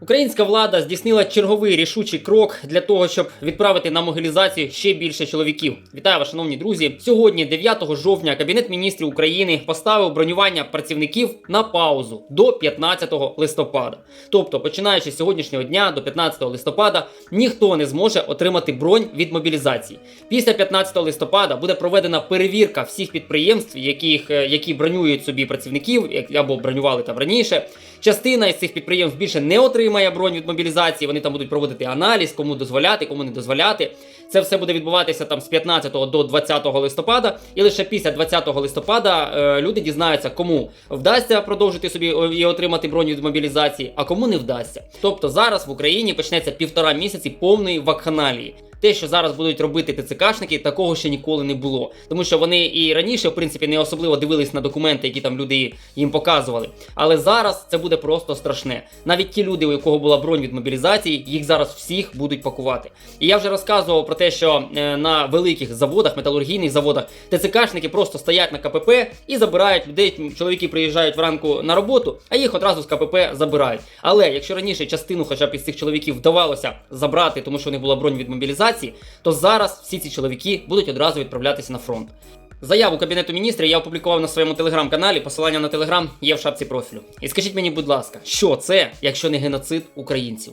Українська влада здійснила черговий рішучий крок для того, щоб відправити на могилізацію ще більше чоловіків. Вітаю вас, шановні друзі. Сьогодні, 9 жовтня, Кабінет міністрів України поставив бронювання працівників на паузу до 15 листопада. Тобто, починаючи з сьогоднішнього дня до 15 листопада, ніхто не зможе отримати бронь від мобілізації. Після 15 листопада буде проведена перевірка всіх підприємств, яких, е, які бронюють собі працівників, або бронювали там раніше. Частина із цих підприємств більше не отримає бронь від мобілізації. Вони там будуть проводити аналіз, кому дозволяти, кому не дозволяти. Це все буде відбуватися там з 15 до 20 листопада. І лише після 20 листопада е, люди дізнаються, кому вдасться продовжити собі і отримати бронь від мобілізації, а кому не вдасться. Тобто зараз в Україні почнеться півтора місяці повної вакханалії. Те, що зараз будуть робити ТЦКшники, такого ще ніколи не було. Тому що вони і раніше, в принципі, не особливо дивились на документи, які там люди їм показували. Але зараз це буде просто страшне. Навіть ті люди, у кого була бронь від мобілізації, їх зараз всіх будуть пакувати. І я вже розказував про те, що е, на великих заводах, металургійних заводах, ТЦКшники просто стоять на КПП і забирають людей. Чоловіки приїжджають вранку на роботу, а їх одразу з КПП забирають. Але якщо раніше частину, хоча б із цих чоловіків, вдавалося забрати, тому що у них була бронь від мобілізації, то зараз всі ці чоловіки будуть одразу відправлятися на фронт. Заяву Кабінету міністрів я опублікував на своєму телеграм-каналі. Посилання на телеграм є в шапці профілю. І скажіть мені, будь ласка, що це, якщо не геноцид українців?